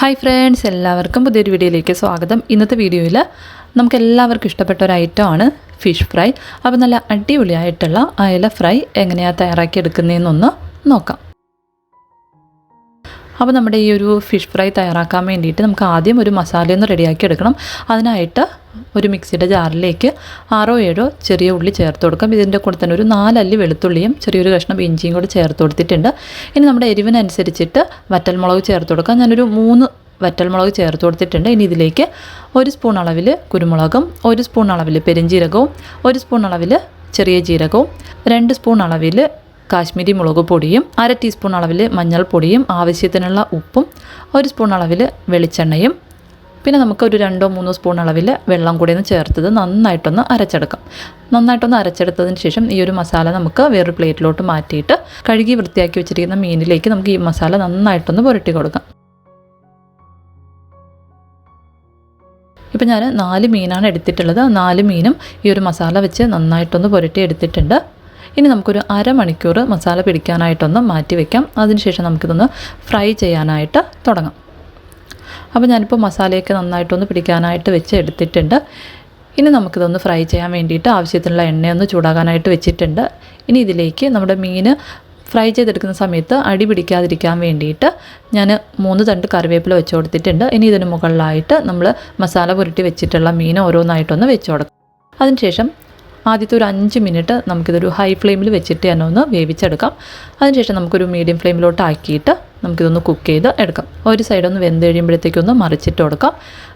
Hi friends എല്ലാവർക്കും പുതിയൊരു വീഡിയോയിലേക്ക് സ്വാഗതം. ഇന്നത്തെ വീഡിയോയിൽ നമുക്ക് എല്ലാവർക്കും ഇഷ്ടപ്പെട്ട ഒരു ഐറ്റമാണ് ഫിഷ് ഫ്രൈ അപ്പോൾ നല്ല അടിപൊളിയായിട്ടുള്ള അയല ഫ്രൈ എങ്ങനെയാണ് തയ്യാറാക്കി എടുക്കുന്നതെന്നൊന്ന് നോക്കാം. അപ്പോൾ നമ്മുടെ ഈ ഒരു ഫിഷ് ഫ്രൈ തയ്യാറാക്കാൻ വേണ്ടിയിട്ട് നമുക്ക് ആദ്യം ഒരു മസാലയൊന്ന് റെഡിയാക്കി എടുക്കണം. അതിനായിട്ട് ഒരു മിക്സിയുടെ ജാറിലേക്ക് ആറോ ഏഴോ ചെറിയ ഉള്ളി ചേർത്ത് കൊടുക്കാം. ഇതിന്റെ കൂടെ തന്നെ ഒരു നാലല്ലി വെളുത്തുള്ളിയും ചെറിയൊരു കഷ്ണം ഇഞ്ചിയും കൂടി ചേർത്ത് കൊടുത്തിട്ടുണ്ട്. ഇനി നമ്മുടെ എരിവിനനുസരിച്ചിട്ട് വറ്റൽമുളക് ചേർത്ത് കൊടുക്കാം. ഞാനൊരു മൂന്ന് വറ്റൽമുളക് ചേർത്ത് കൊടുത്തിട്ടുണ്ട്. ഇനി ഇതിലേക്ക് ഒരു സ്പൂൺ അളവിൽ കുരുമുളകും ഒരു സ്പൂൺ അളവിൽ പെരിഞ്ജീരകവും ഒരു സ്പൂൺ അളവിൽ ചെറിയ ജീരകവും രണ്ട് സ്പൂൺ അളവിൽ കാശ്മീരി മുളക് പൊടിയും അര ടീസ്പൂൺ അളവിൽ മഞ്ഞൾപ്പൊടിയും ആവശ്യത്തിനുള്ള ഉപ്പും ഒരു സ്പൂൺ അളവിൽ വെളിച്ചെണ്ണയും പിന്നെ നമുക്ക് ഒരു രണ്ടോ മൂന്നോ സ്പൂൺ അളവിൽ വെള്ളം കൂടി ഒന്ന് ചേർത്തത് നന്നായിട്ടൊന്ന് അരച്ചെടുക്കാം. നന്നായിട്ടൊന്ന് അരച്ചെടുത്തതിന് ശേഷം ഈ ഒരു മസാല നമുക്ക് വേറൊരു പ്ലേറ്റിലോട്ട് മാറ്റിയിട്ട് കഴുകി വൃത്തിയാക്കി വെച്ചിരിക്കുന്ന മീനിലേക്ക് നമുക്ക് ഈ മസാല നന്നായിട്ടൊന്ന് പുരട്ടി കൊടുക്കാം. ഇപ്പം ഞാൻ നാല് മീനാണ് എടുത്തിട്ടുള്ളത്. നാല് മീനും ഈ ഒരു മസാല വെച്ച് നന്നായിട്ടൊന്ന് പുരട്ടി എടുത്തിട്ടുണ്ട്. ഇനി നമുക്കൊരു അരമണിക്കൂർ മസാല പിടിക്കാനായിട്ടൊന്ന് മാറ്റി വയ്ക്കാം അതിനുശേഷം നമുക്കിതൊന്ന് ഫ്രൈ ചെയ്യാനായിട്ട് തുടങ്ങാം. അപ്പോൾ ഞാനിപ്പോൾ മസാലയൊക്കെ നന്നായിട്ടൊന്ന് പിടിക്കാനായിട്ട് വെച്ച് എടുത്തിട്ടുണ്ട്. ഇനി നമുക്കിതൊന്ന് ഫ്രൈ ചെയ്യാൻ വേണ്ടിയിട്ട് ആവശ്യത്തിനുള്ള എണ്ണയൊന്ന് ചൂടാകാനായിട്ട് വെച്ചിട്ടുണ്ട്. ഇനി ഇതിലേക്ക് നമ്മുടെ മീൻ ഫ്രൈ ചെയ്തെടുക്കുന്ന സമയത്ത് അടി പിടിക്കാതിരിക്കാൻ വേണ്ടിയിട്ട് ഞാൻ മൂന്ന് തണ്ട് കറിവേപ്പില വെച്ച് കൊടുത്തിട്ടുണ്ട്. ഇനി ഇതിന് മുകളിലായിട്ട് നമ്മൾ മസാല പുരട്ടി വെച്ചിട്ടുള്ള മീൻ ഓരോന്നായിട്ടൊന്ന് വെച്ച് കൊടുക്കും. അതിനുശേഷം ആദ്യത്തെ ഒരു അഞ്ച് മിനിറ്റ് നമുക്കിതൊരു ഹൈ ഫ്ലെയിമിൽ വെച്ചിട്ട് തന്നെ ഒന്ന് വേവിച്ചെടുക്കാം. അതിനുശേഷം നമുക്കൊരു മീഡിയം ഫ്ലെയിമിലോട്ട് ആക്കിയിട്ട് നമുക്കിതൊന്ന് കുക്ക് ചെയ്ത് എടുക്കാം. ഒരു സൈഡ് ഒന്ന് വെന്ത് കഴിയുമ്പോഴത്തേക്കൊന്ന് മറിച്ചിട്ട് കൊടുക്കാം.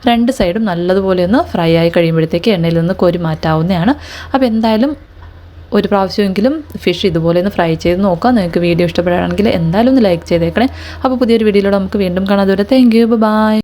രണ്ട് സൈഡും നല്ലതുപോലെ ഒന്ന് ഫ്രൈ ആയി കഴിയുമ്പോഴത്തേക്ക് എണ്ണയിൽ നിന്ന് കോരി മാറ്റാവുന്നതാണ്. അപ്പോൾ എന്തായാലും ഒരു പ്രാവശ്യമെങ്കിലും ഫിഷ് ഇതുപോലെ ഒന്ന് ഫ്രൈ ചെയ്ത് നോക്കാം. നിങ്ങൾക്ക് വീഡിയോ ഇഷ്ടപ്പെടുകയാണെങ്കിൽ എന്തായാലും ഒന്ന് ലൈക്ക് ചെയ്തേക്കണേ. അപ്പോൾ പുതിയൊരു വീഡിയോയിലൂടെ നമുക്ക് വീണ്ടും കാണാതെ വരെ താങ്ക് യു ബൈ